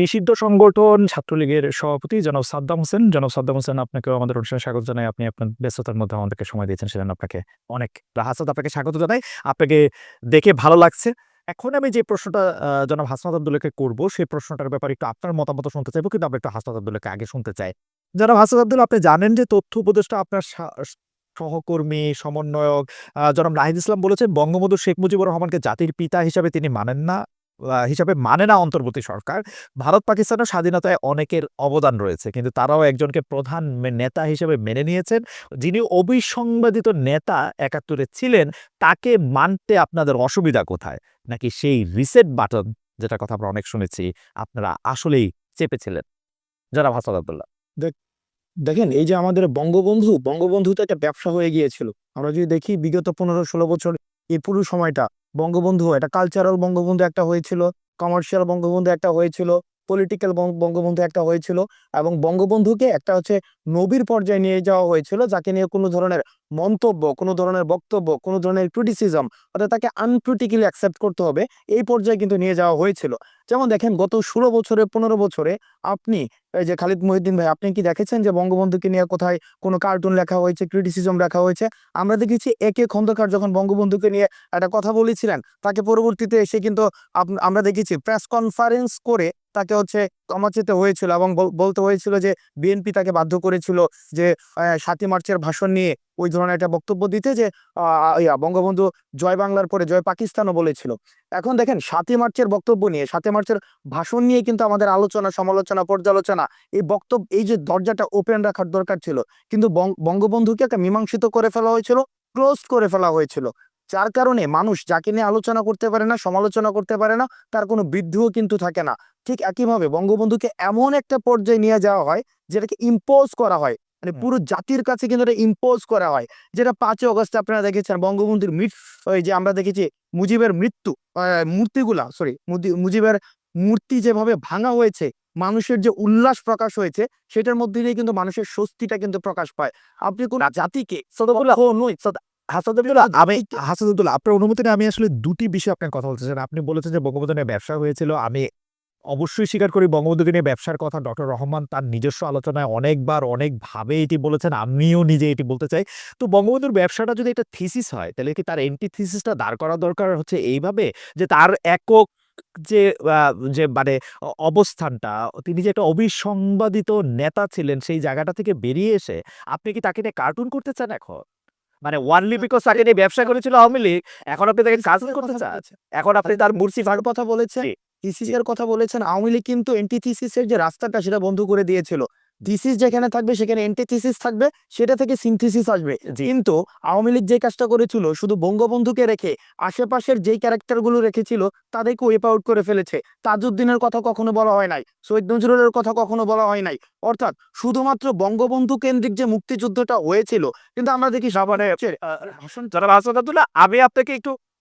নিষিদ্ধ সংগঠন ছাত্রলীগের সভাপতি জনাব সাদ্দাম হোসেন। জনাব সাদ্দাম হোসেন আপনাকে আমাদের অনুষ্ঠানে স্বাগত জানাই। আপনি আপনার ব্যস্ততার মধ্যে আমাদেরকে সময় দিয়েছেন, সেজন্য আপনাকে অনেক হাসাদ আপনাকে স্বাগত জানাই। আপনাকে দেখে ভালো লাগছে। এখন আমি যে প্রশ্নটা জনাব হাসনাত আব্দুল্লাহকে করব, সেই প্রশ্নটার ব্যাপারে একটু আপনার মতামত শুনতে চাইব, কিন্তু আমরা একটু হাসনাত আব্দুল্লাহকে আগে শুনতে চাই। জনাব হাসনাত আব্দুল্লাহ, আপনি জানেন যে তথ্য উপদেষ্টা আপনার সহকর্মী, সমন্বয়ক জনাব নাহিদ ইসলাম বলেছেন, বঙ্গবন্ধু শেখ মুজিবুর রহমানকে জাতির পিতা হিসাবে তিনি মানেন না। হিসাবে মানে না অন্তর্বর্তী সরকার। ভারত পাকিস্তানের স্বাধীনতায় অনেকের অবদান রয়েছে। কিন্তু তারাও একজনকে প্রধান নেতা হিসেবে মেনে নিয়েছেন। যিনি অবিসংবাদিত নেতা একাত্তরে ছিলেন, তাকে মানতে আপনাদের অসুবিধা কোথায়? নাকি সেই রিসেট বাটন যেটা কথা আমরা অনেক শুনেছি, আপনারা আসলেই চেপেছিলেন? যারা হাসাদ আব্দুল্লাহ। দেখেন, এই যে আমাদের বঙ্গবন্ধু বঙ্গবন্ধু তো একটা ব্যবসা হয়ে গিয়েছিল। আমরা যদি দেখি বিগত পনেরো, ষোলো বছর এই পুরো সময়টা বঙ্গবন্ধু একটা কালচারাল বঙ্গবন্ধু একটা হয়েছিল কমার্শিয়াল বঙ্গবন্ধু একটা হয়েছিল পলিটিক্যাল বঙ্গবন্ধু একটা হয়েছিল এবং বঙ্গবন্ধুকে একটা হচ্ছে নবীর পর্যায়ে নিয়ে যাওয়া হয়েছিল, যাকে নিয়ে কোনো ধরনের মন্তব্য, কোনো ধরনের বক্তব্য, কোনো ধরনের ক্রিটিসিজম অর্থাৎ তাকে আনক্রিটিক্যালি অ্যাকসেপ্ট করতে হবে, এই পর্যায়ে কিন্তু নিয়ে যাওয়া হয়েছিল। যেমন দেখেন, গত ষোলো বছরে, পনেরো বছরে আপনি, এই যে খালিদ মহিউদ্দিন ভাই, আপনি কি দেখেছেন যে বঙ্গবন্ধুকে নিয়ে কোথায় কোনো কার্টুন লেখা হয়েছে ক্রিটিসিজম লেখা হয়েছে? আমরা দেখেছি একে খন্দকার যখন বঙ্গবন্ধুকে নিয়ে একটা কথা বলেছিলেন, তাকে পরবর্তীতে এসে কিন্তু আমরা দেখেছি প্রেস কনফারেন্স করে তাকে হচ্ছে ক্ষমা হয়েছিল এবং বলতে হয়েছিল যে বিএনপি তাকে বাধ্য করেছিল যে সাতই মার্চের ভাষণ নিয়ে ওই ধরনের একটা বক্তব্য দিতে যে বঙ্গবন্ধু জয় বাংলার পরে জয় পাকিস্তানও বলেছিল। এখন দেখেন সাতই মার্চের বক্তব্য নিয়ে, সাতই মার্চের ভাষণ নিয়ে কিন্তু আমাদের আলোচনা, সমালোচনা, পর্যালোচনা এই বক্তব্য, এই যে দরজাটা ওপেন রাখার দরকার ছিল, কিন্তু বঙ্গবন্ধুকে একটা মীমাংসিত করে ফেলা হয়েছিল ক্লোজ করে ফেলা হয়েছিল। যার কারণে মানুষ যাকে নিয়ে আলোচনা করতে পারে না সমালোচনা করতে পারে না তার কোনো বৃদ্ধিও কিন্তু থাকে না। ঠিক একইভাবে বঙ্গবন্ধুকে এমন একটা পর্যায়ে নিয়ে যাওয়া হয় যেটাকে ইম্পোজ করা হয়। মানে পুরো জাতির কাছে কিন্তু এটা ইম্পোজ করা হয়। যেটা পাঁচই অগস্টে আপনারা দেখেছেন বঙ্গবন্ধুর মৃত ওই যে আমরা দেখেছি মুজিবের মৃত্যু মূর্তিগুলা সরি মুজিবের মূর্তি যেভাবে ভাঙা হয়েছে মানুষের যে উল্লাস প্রকাশ হয়েছে সেটার মধ্যে দিয়ে কিন্তু মানুষের স্বস্তিটা কিন্তু প্রকাশ পায়। আপনি কোন জাতিকে আমি আপনার অনুমতি নিয়ে আমি আসলে দুটি বিষয়ে আপনার কথা বলতে আপনি বলেছেন যে বঙ্গবন্ধু নিয়ে ব্যবসা হয়েছিল। আমি অবশ্যই স্বীকার করি বঙ্গবন্ধুকে নিয়ে ব্যবসার কথা ডক্টর রহমান তার নিজস্ব আলোচনায় অনেকবার অনেকভাবে এটি বলেছেন। আমিও নিজে এটি বলতে চাই। তো বঙ্গবন্ধুর ব্যবসাটা যদি একটা থিসিস হয় তাহলে কি তার এন্টি থিসিসটা দাঁড় করা দরকার হচ্ছে এইভাবে? যে তার একক যে যে মানে অবস্থানটা তিনি যে একটা অবিসংবাদিত নেতা ছিলেন সেই জায়গাটা থেকে বেরিয়ে এসে আপনি কি তাকে নিয়ে কার্টুন করতে চান এখন? মানে ওয়ানলি বিকজ তাকে নিয়ে ব্যবসা করেছিল আওয়ামী লীগ এখন আপনি তাকে কাজ করতে চাচ্ছেন এখন আপনি তার মুর্সি তার কথা বলেছেন ইসিসি এর কথা বলেছেন আওয়ামী লীগ কিন্তু এন্টিথিসিসের যে রাস্তাটা সেটা বন্ধ করে দিয়েছিল। থিসিস যেখানে থাকবে, সেখানে এন্টিথিসিস থাকবে, সেটা থেকে সিনথিসিস আসবে। কিন্তু আওয়ামী লীগ যে কাজটা করেছিল, শুধু বঙ্গবন্ধুকে রেখে, আশেপাশের যেই ক্যারেক্টারগুলো রেখেছিল তাদেরকে ওয়েপ আউট করে ফেলেছে। তাজউদ্দিনের কথা কখনো বলা হয় নাই, সৈয়দ নজরুলের কথা কখনো বলা হয় নাই। অর্থাৎ শুধুমাত্র বঙ্গবন্ধু কেন্দ্রিক যে মুক্তিযুদ্ধটা হয়েছিল, কিন্তু আমরা দেখি ভাষণ জনাব আমি আপনাকে একটু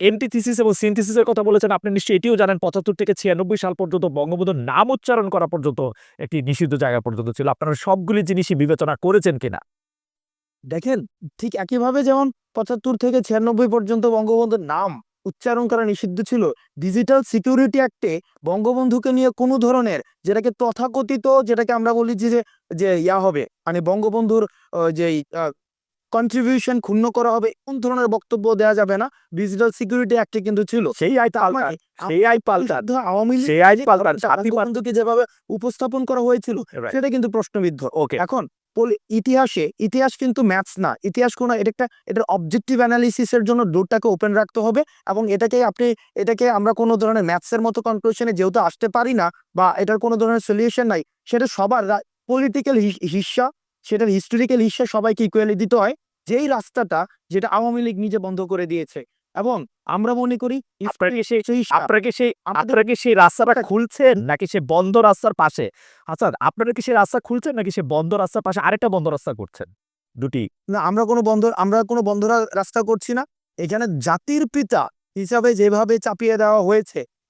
এন্টিথিসিস এবং সিনথিসিসের কথা বলেছেন। আপনি নিশ্চয়ই এটিও জানেন, পঁচাত্তর থেকে ছিয়ানব্বই সাল পর্যন্ত বঙ্গবন্ধুর নাম উচ্চারণ করা পর্যন্ত একটি নিষিদ্ধ জায়গা পর্যন্ত ছিল। আপনারা সবগুলি জিনিসই বিবেচনা করেছেন কিনা? দেখেন, ঠিক একইভাবে যেমন পঁচাত্তর থেকে ছিয়ানব্বই পর্যন্ত বঙ্গবন্ধুর নাম উচ্চারণ করা নিষিদ্ধ ছিল ডিজিটাল সিকিউরিটি অ্যাক্টে বঙ্গবন্ধুকে নিয়ে কোনো ধরনের যেটাকে তথাকথিত, যেটাকে আমরা বলি যে যে ইয়া হবে মানে বঙ্গবন্ধুর যে কন্ট্রিবিউশন ক্ষুণ্ণ করা হবে কোন ধরনের বক্তব্য দেওয়া যাবে না ডিজিটাল সিকিউরিটি অ্যাক্টে কিন্তু ছিল। সেই আই পাল্টান মানে সেই আই পাল্টান আওয়ামী লীগ সেই আই পাল্টান আপনি পাল্টান বঙ্গবন্ধুকে যেভাবে উপস্থাপন করা হয়েছিল সেটা কিন্তু প্রশ্নবিদ্ধ। ওকে এখন ইতিহাসে ইতিহাস কিন্তু ম্যাথস না ইতিহাস কোনো এটা একটা এটার অবজেক্টিভ অ্যানালিসিসের জন্য ডোরটাকে ওপেন রাখতে হবে এবং এটাকে আপনি এটাকে আমরা কোনো ধরনের ম্যাথসের মতো কনক্লুশনে যেহেতু আসতে পারি না বা এটার কোনো ধরনের সলিউশন নাই সেটা সবার পলিটিক্যাল হিস্সা সেটার হিস্টোরিক্যাল হিস্সা সবাইকে ইকুয়ালি দিতে হয়। যেই রাস্তাটা যেটা আওয়ামী লীগ নিজে বন্ধ করে দিয়েছে এবং আমরা মনে করি আপনারা কি সেই আপনারা কি সেই রাস্তাটা খুলছেন নাকি সে বন্ধ রাস্তার পাশে? আচ্ছা আপনারা কি সেই রাস্তা খুলছেন নাকি সে বন্ধ রাস্তার পাশে আরেকটা বন্ধ রাস্তা করছেন? দুটি। না আমরা কোনো বন্ধ আমরা কোনো বন্ধরা রাস্তা করছি না। এখানে জাতির পিতা হিসাবে যেভাবে চাপিয়ে দেওয়া হয়েছে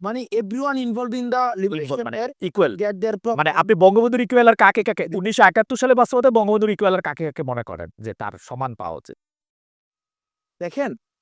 মানে everyone involved in the liberation মানে এর ইকুয়াল গেট देयर মানে আপনি বঙ্গবন্ধুর ইকুয়ালার কাকে কাকে উনিশশো একাত্তর সালে বাস্তবতা বঙ্গবন্ধুর ইকুয়ালার কাকে কাকে মনে করেন যে তার সমান পাওয়া উচিত দেখেন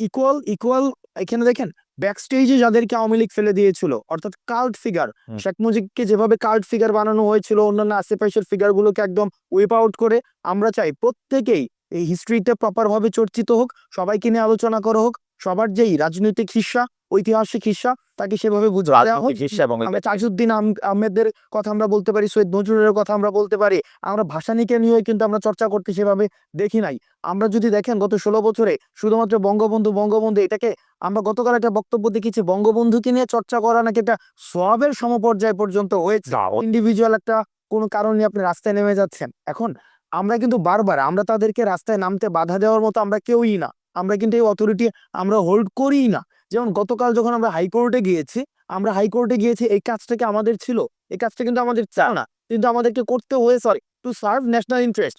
ইকুয়াল ইকুয়াল এখানে দেখেন ব্যাক স্টেজে যাদেরকে আওয়ামী লীগ ফেলে দিয়েছিল অর্থাৎ কাল্ট ফিগার শেখ মুজিবকে যেভাবে কাল্ট ফিগার বানানো হয়েছিল অন্যান্য আশেপাশের ফিগার গুলোকে একদম ওয়েপ আউট করে আমরা চাই প্রত্যেকেই এই হিস্ট্রিতে প্রপার ভাবে চর্চিত হোক সবাইকে নিয়ে আলোচনা করা হোক সবার যেই রাজনৈতিক হিস্সা ঐতিহাসিক হিস্সা তাকে সেভাবে বুঝে দেওয়া হোক আমরা তাজউদ্দিন আহমেদের কথা আমরা বলতে পারি সৈয়দ নজরুলের কথা আমরা বলতে পারি। আমরা ভাষানিকে নিয়ে কিন্তু আমরা চর্চা করতে সেভাবে দেখি নাই। আমরা যদি দেখেন গত ষোলো বছরে শুধুমাত্র বঙ্গবন্ধু বঙ্গবন্ধু এটাকে আমরা গতকাল একটা বক্তব্য দেখেছি বঙ্গবন্ধুকে নিয়ে চর্চা করা নাকি একটা সবের সমপর্যায় পর্যন্ত হয়েছে। ইন্ডিভিজুয়াল একটা কোনো কারণে আপনি রাস্তায় নেমে যাচ্ছেন। এখন আমরা কিন্তু বারবার আমরা তাদেরকে রাস্তায় নামতে বাধা দেওয়ার মতো আমরা কেউই না। আমরা কিন্তু এই অথরিটি আমরা হোল্ড করিই না। যেমন গতকাল যখন আমরা হাইকোর্টে গিয়েছি আমরা হাইকোর্টে গিয়েছি এই কাজটাকে আমাদের ছিল? এই কাজটা কিন্তু আমাদের চাও না। কিন্তু আমাদেরকে করতে হয়ে sorry to serve national interest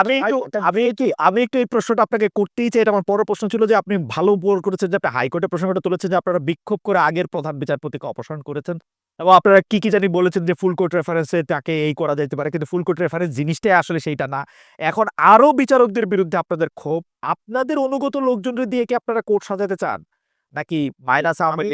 আমি একটু আমি একটু আমি একটু এই প্রশ্নটা আপনাকে করতেই চাই। এটা আমার প্রশ্ন ছিল যে আপনি ভালো উপর করেছেন যে আপনি হাইকোর্টে প্রসঙ্গটা তুলেছেন যে আপনারা বিক্ষোভ করে আগের প্রধান বিচারপতিকে অপসারণ করেছেন। এবং আপনারা কি কি জানি বলেছেন যে ফুল কোর্ট রেফারেন্সে তাকে এই করা যেতে পারে কিন্তু ফুল কোর্ট রেফারেন্স জিনিসটাই আসলে সেইটা না। এখন আরও বিচারকদের বিরুদ্ধে আপনাদের ক্ষোভ। আপনাদের অনুগত লোকজনদের দিয়ে কি আপনারা কোর্ট সাজাতে চান? নাকি মাইনাস আমি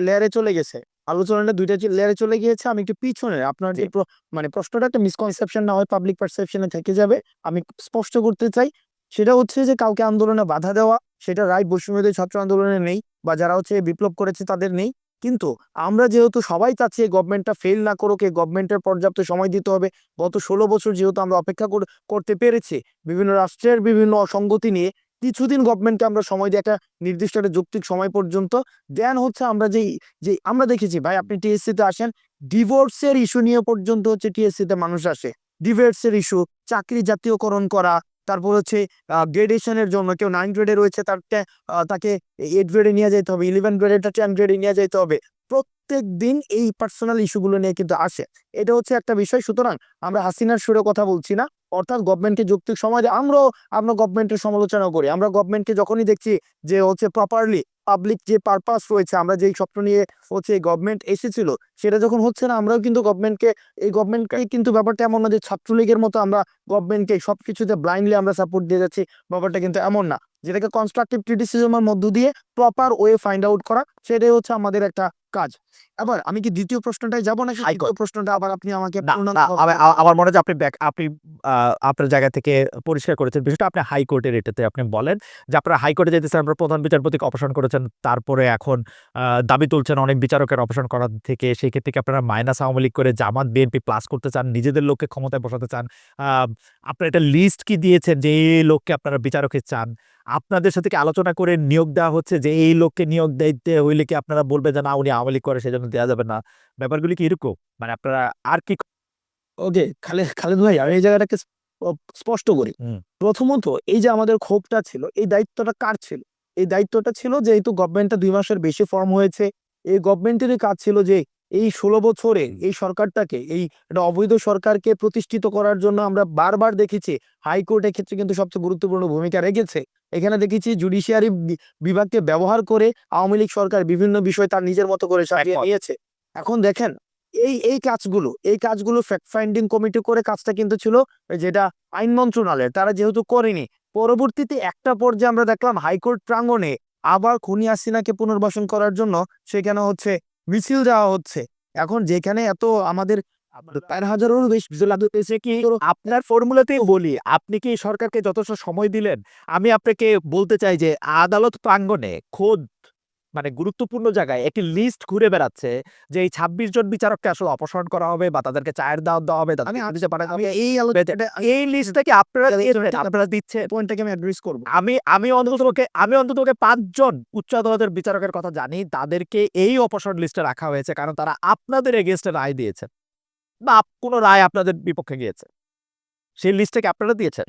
লেয়ারে চলে গেছে। আলোচনাটা দুইটা লেয়ারে চলে গিয়েছে আমি একটু পিছনে আপনার যে মানে প্রশ্নটা একটা মিসকনসেপশন না হয় পাবলিক পারসেপশনে থেকে যাবে। আমি স্পষ্ট করতে চাই সেটা হচ্ছে যে কাউকে আন্দোলনে বাধা দেওয়া সেটা রায় বৈষম্যদের ছাত্র আন্দোলনে নেই বা যারা হচ্ছে বিপ্লব করেছে তাদের নেই। কিন্তু আমরা যেহেতু সবাই চাচ্ছি এই গভর্নমেন্টটা ফেল না করুক এই গভর্নমেন্টের পর্যাপ্ত সময় দিতে হবে গত ষোলো বছর যেহেতু আমরা অপেক্ষা কর- করতে পেরেছি বিভিন্ন রাষ্ট্রের বিভিন্ন অসঙ্গতি নিয়ে কিছুদিন গভর্নমেন্টকে আমরা সময় দিই একটা নির্দিষ্ট একটা যৌক্তিক সময় পর্যন্ত দেন হচ্ছে আমরা যেই যে আমরা দেখেছি, ভাই আপনি টিএসসি তে আসেন ডিভোর্সের ইস্যু নিয়ে পর্যন্ত হচ্ছে টিএসসি তে মানুষ আসে। ডিভোর্সের ইস্যু চাকরি জাতীয়করণ করা, তারপর হচ্ছে গ্রেডেশনের জন্য কেউ নাইন গ্রেডে রয়েছে, তার তাকে এইট গ্রেডে নিয়ে যেতে হবে ইলেভেন গ্রেডেটা টেন গ্রেডে নিয়ে যেতে হবে। প্রত্যেক দিন এই পার্সোনাল ইস্যুগুলো নিয়ে কিন্তু আসে। এটা হচ্ছে একটা বিষয়, সুতরাং আমরা হাসিনার সুরে কথা বলছি না। অর্থাৎ গভর্নমেন্টকে যৌক্তিক সময় দিয়ে আমরাও, আমরা গভর্নমেন্টের সমালোচনা করি। আমরা গভর্নমেন্টকে যখনই দেখছি যে হচ্ছে প্রপারলি পাবলিক যে পারপাস রয়েছে, আমরা যেই স্বপ্ন নিয়ে হচ্ছে গভর্নমেন্ট এসেছিল, সেটা যখন হচ্ছে না, আমরাও কিন্তু গভর্নমেন্টকে এই গভর্নমেন্টকে কিন্তু ব্যাপারটা এমন না যে ছাত্রলীগের মতো আমরা গভর্নমেন্টকে সবকিছুতে ব্লাইন্ডলি আমরা সাপোর্ট দিয়ে যাচ্ছি, ব্যাপারটা কিন্তু এমন না। যেটাকে কনস্ট্রাকটিভ ক্রিটিসিজমের মধ্য দিয়ে প্রপার ওয়ে ফাইন্ড আউট করা সেটাই হচ্ছে আমাদের একটা কাজ। এবার আমি কি দ্বিতীয় প্রশ্নটাই যাব নাকি। দ্বিতীয় প্রশ্নটা আবার আপনি আমাকে আমার- মনে হয় আপনি ব্যাক আপনি আপনার জায়গা থেকে পরিষ্কার করেছেন বিষয়টা। আপনি হাইকোর্টের এটাতে আপনি বলেন যে আপনারা হাইকোর্টে যেতেছেন আপনারা প্রধান বিচারপতিকে অপসারণ করেছেন তারপরে এখন দাবি তুলছেন অনেক বিচারকের অপসারণ করার থেকে। সেই ক্ষেত্রে আপনারা মাইনাস আওয়ামী লীগ করে জামাত বিএনপি প্লাস করতে চান নিজেদের লোককে ক্ষমতায় বসাতে চান? আহ, আপনারা এটা লিস্ট কি দিয়েছেন যে এই লোককে আপনারা বিচারকে চান? আপনাদের সাথে আলোচনা করে নিয়োগ দেওয়া হচ্ছে যে এই লোককে নিয়োগ দিতে হইলে কি আপনারা বলবেন যে না উনি আওয়ামী লীগ করে সেজন্য দেওয়া যাবে না ব্যাপারগুলি কি এরকম? মানে আপনারা আর কি ওকে খালে খালেদ ভাই আমি এই জায়গাটাকে স্পষ্ট করি। প্রথমত এই যে আমাদের ক্ষোভটা ছিল এই দায়িত্বটা কার ছিল? এই দায়িত্বটা ছিল যেহেতু গভর্নমেন্টটা দুই মাসের বেশি ফর্ম হয়েছে। এই গভর্নমেন্টেরই কাজ ছিল যে এই ষোলো বছরে এই সরকারটাকে এই একটা অবৈধ সরকারকে প্রতিষ্ঠিত করার জন্য আমরা বারবার দেখেছি হাইকোর্টের ক্ষেত্রে কিন্তু সবচেয়ে গুরুত্বপূর্ণ ভূমিকা রেখেছে। এখানে দেখেছি জুডিশিয়ারি বিভাগকে ব্যবহার করে আওয়ামী লীগ সরকার বিভিন্ন বিষয় তার নিজের মতো করে সাজিয়ে নিয়েছে। এখন দেখেন এই এই কাজগুলো এই কাজগুলো ফ্যাক্ট ফাইন্ডিং কমিটি করে কাজটা কিন্তু ছিল যেটা আইন মন্ত্রণালয়ের তারা যেহেতু করেনি। পরবর্তীতে একটা পর্যায়ে আমরা দেখলাম হাইকোর্ট প্রাঙ্গণে আবার খুনি হাসিনাকে পুনর্বাসন করার জন্য সেখানে হচ্ছে মিছিল যাওয়া হচ্ছে। এখন যেখানে এত আমাদের চার হাজারেরও বেশি পেয়েছে কি? আপনার ফর্মুলাতেই বলি আপনি কি সরকারকে যথেষ্ট সময় দিলেন? আমি আপনাকে বলতে চাই যে আদালত প্রাঙ্গণে খোদ মানে গুরুত্বপূর্ণ জায়গায় একটি লিস্ট ঘুরে বেড়াচ্ছে যে এই ছাব্বিশ জন বিচারককে আসলে অপসারণ করা হবে বা তাদেরকে চায়ের দাওয়াত দেওয়া হবে আমি পারে আমি এই এই লিস্টটা কি আপনারা? আপনারা দিচ্ছেন। পয়েন্টটাকে আমি অ্যাড্রেস করব। আমি আমি অন্ততপক্ষে আমি অন্ততপক্ষে পাঁচজন উচ্চ আদালতের বিচারকের কথা জানি তাদেরকে এই অপসারণ লিস্টে রাখা হয়েছে কারণ তারা আপনাদের এগেনস্টে রায় দিয়েছে বা কোনো রায় আপনাদের বিপক্ষে গিয়েছে। সেই লিস্টটাকে আপনারা দিয়েছেন।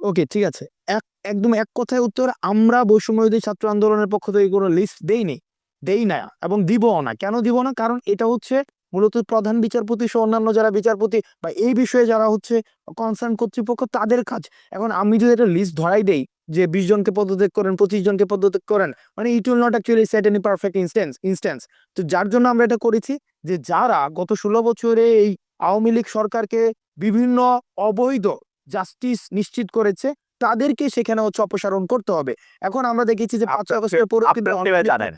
ওকে ঠিক আছে। এক একদম এক কথায় উত্তর, আমরা বৈষম্যবিরোধী ছাত্র আন্দোলনের পক্ষ থেকে কোনো লিস্ট দেইনি, দেই না এবং দিবও না। কেন দিব না? কারণ এটা হচ্ছে মূলত প্রধান বিচারপতি সহ অন্যান্য যারা বিচারপতি বা এই বিষয়ে যারা হচ্ছে কনসার্ন কর্তৃপক্ষ, তাদের কাজ। এখন আমি যদি একটা লিস্ট ধরাই দেই যে বিশ জনকে পদত্যাগ করেন, পঁচিশ জনকে পদত্যাগ করেন মানে it will not actually set any perfect instance instance তো যার জন্য আমরা এটা করেছি যে যারা গত ষোলো বছরে এই আওয়ামী লীগ সরকারকে বিভিন্ন অবৈধ জাস্টিস নিশ্চিত করেছে তাদেরকে সেখানে হচ্ছে অপসারণ করতে হবে এখন আমরা দেখেছি যে পাঁচ আগস্টের পর কিন্তু জানেন.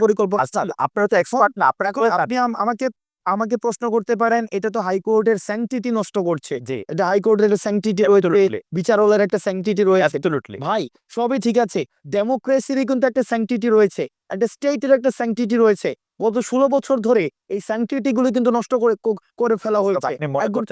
পরিকল্পনা আচ্ছা আপনারা তো এক্সপার্ট না আপনারা? আপনি আমাকে আমাকে প্রশ্ন করতে পারেন এটা তো হাইকোর্টের স্যাংটিটি নষ্ট করছে। জি। এটা হাইকোর্টের একটা স্যাংটিটি রয়েছে Absolutely. একটা স্যাংটিটি রয়েছে। ভাই সবই ঠিক আছে ডেমোক্রেসিরই কিন্তু একটা স্যাংটিটি রয়েছে একটা স্টেটের একটা স্যাংটিটি রয়েছে। গত ষোলো বছর ধরে এই স্যাংটিটি গুলো কিন্তু নষ্ট করে করে ফেলা হয়েছে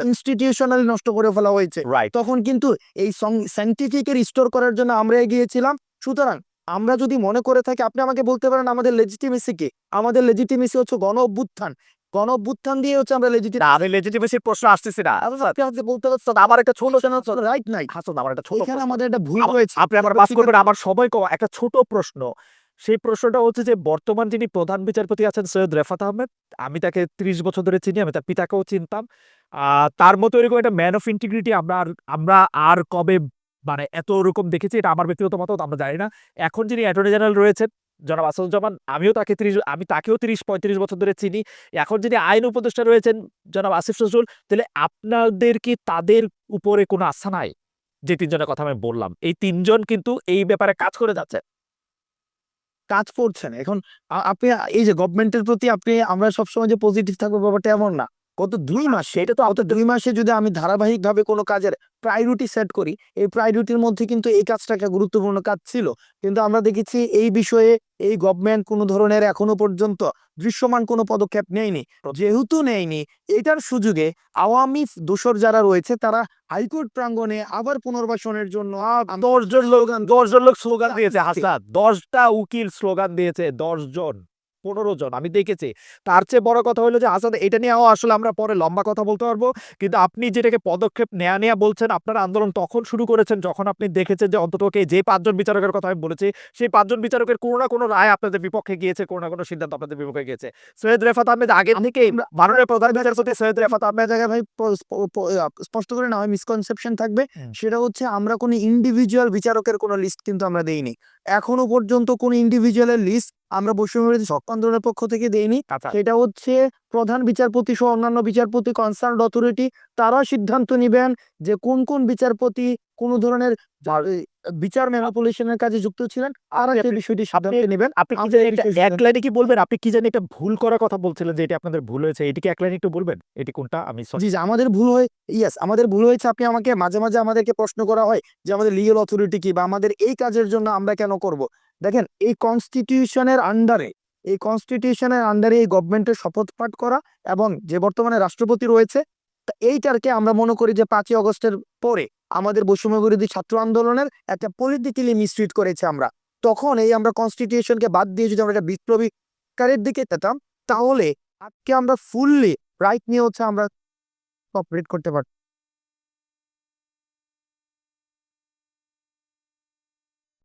ইনস্টিটিউশনালি নষ্ট করে ফেলা হয়েছে। তখন কিন্তু এই সাইন্টিফিকের রিস্টোর করার জন্য আমরা এগিয়েছিলাম। সুতরাং আমরা যদি মনে করে থাকি আপনি আমাকে বলতে পারেন আমাদের লেজিটিমেসি কি? আমাদের লেজিটিমেসি হচ্ছে গণ অভ্যুত্থান গণ অভ্যুত্থান দিয়ে হচ্ছে আমরা লেজিটিম না আমি লেজিটিমেসির প্রশ্ন আসতেছি না। আপনি বলতে পারছেন আমার একটা ছোট রাইট নাই হাসুন আমার একটা ছোট এখানে আমাদের একটা ভুল হয়েছে। আপনি আমার মাফ করবেন আমার কম। একটা ছোট প্রশ্ন। সেই প্রশ্নটা হচ্ছে যে বর্তমান যিনি প্রধান বিচারপতি আছেন সৈয়দ রেফাত আহমেদ আমি তাকে ত্রিশ বছর ধরে চিনি আমি তার পিতাকেও চিনতাম। আহ, তার মতো এরকম একটা ম্যান অফ ইন্টিগ্রিটি আমরা আর আমরা আর কবে মানে এত ওরকম দেখেছি এটা আমার ব্যক্তিগত মতামত আমরা জানি না। এখন যিনি অ্যাটর্নি জেনারেল রয়েছেন জনাব আসাদুজ্জামান, আমিও তাকে ত্রিশ, আমি তাকেও তিরিশ, পঁয়ত্রিশ বছর ধরে চিনি। এখন যিনি আইন উপদেষ্টা রয়েছেন জনাব আসিফ নজরুল, তাহলে আপনাদের কি তাদের উপরে কোনো আস্থা নাই? যে তিনজনের কথা আমি বললাম। এই তিনজন কিন্তু এই ব্যাপারে কাজ করে যাচ্ছে। কাজ করছেন। এখন আপনি, এই যে গভর্নমেন্টের প্রতি আপনি, আমরা সবসময় যে পজিটিভ থাকব ব্যাপারটা এমন না। গত দুই মাস সেটা তো গত দুই মাসে যদি আমি ধারাবাহিকভাবে কোনো কাজের প্রায়োরিটি সেট করি, এই প্রায়োরিটির মধ্যে কিন্তু এই কাজটা একটা গুরুত্বপূর্ণ কাজ ছিল। কিন্তু আমরা দেখেছি এই বিষয়ে এই গভর্নমেন্ট কোনো ধরনের এখনও পর্যন্ত দৃশ্যমান কোনো পদক্ষেপ নেয়নি। যেহেতু নেয়নি, এটার সুযোগে আওয়ামী দোসর যারা রয়েছে, তারা হাইকোর্ট প্রাঙ্গণে আবার পুনর্বাসনের জন্য দশজন লোক দশজন লোক স্লোগান দিয়েছে, হাসনাত। দশটা উকিল স্লোগান দিয়েছে, দশজন। পনেরো জন। আমি দেখেছি। তার চেয়ে বড় কথা হলো যে হাসান এটা নিয়েও আসলে আমরা পরে লম্বা কথা বলতে পারব। কিন্তু আপনি যেটাকে পদক্ষেপ নেয়া নেয়া বলছেন আপনার আন্দোলন তখন শুরু করেছেন যখন আপনি দেখেছেন যে অন্তত যে পাঁচজন বিচারকের কথা আমি বলেছি সেই পাঁচজন বিচারকের কোনো না কোনো রায় আপনাদের বিপক্ষে গিয়েছে কোনো না কোনো সিদ্ধান্ত আপনাদের বিপক্ষে গিয়েছে। সৈয়দ রেফাত আহমেদ আগে থেকে মাননীয় প্রধান বিচারপতি সৈয়দ রেফাত আহমেদ। জায়গায় ভাই স্পষ্ট করে না হয় মিসকনসেপশন থাকবে সেটা হচ্ছে আমরা কোনো ইন্ডিভিজুয়াল বিচারকের কোনো লিস্ট কিন্তু আমরা দেইনি। এখনও পর্যন্ত কোন ইন্ডিভিজুয়ালের লিস্ট আমরা বৈষম্যবিরোধী আন্দোলনের পক্ষ থেকে দেইনি। আচ্ছা। সেটা হচ্ছে প্রধান বিচারপতি সহ অন্যান্য বিচারপতি কনসার্ন অথরিটি তারা সিদ্ধান্ত নেবেন যে কোন কোন বিচারপতি কোন ধরনের এই বিচার ম্যানিপুলেশনের কাজে যুক্ত ছিলেন। আর সেই বিষয়টি সিদ্ধান্ত নেবেন। আপনি কি এই এক লাইনে কি বলবেন? আপনি কি জানি এটা ভুল করার কথা বলছিলেন যে এটি আপনাদের ভুল হয়েছে? এটিকে এক লাইনে একটু বলবেন? এটি কোনটা? আমি। জি আমাদের ভুল হয়ে ইয়েস আমাদের ভুল হয়েছে। আপনি আমাকে মাঝে মাঝে আমাদেরকে প্রশ্ন করা হয় যে আমাদের লিগেল অথরিটি কি বা আমাদের এই কাজের জন্য আমরা কেন করব? দেখেন এই কনস্টিটিউশনের আন্ডারে এই কনস্টিটিউশনের আন্ডারে এই গভর্নমেন্টের শপথ পাঠ করা এবং যে বর্তমানে রাষ্ট্রপতি রয়েছে তা এইটারকে আমরা মনে করি যে পাঁচই অগস্টের পরে আমাদের বৈষম্য বিরোধী ছাত্র আন্দোলনের একটা পলিটিক্যালি মিসট্রিট করেছে আমরা। তখন এই আমরা কনস্টিটিউশনকে বাদ দিয়ে যদি আমরা একটা বিপ্লবীকারের দিকে যেতাম, তাহলে আজকে আমরা ফুললি রাইট নিয়ে হচ্ছে আমরা অপারেট করতে পারতাম।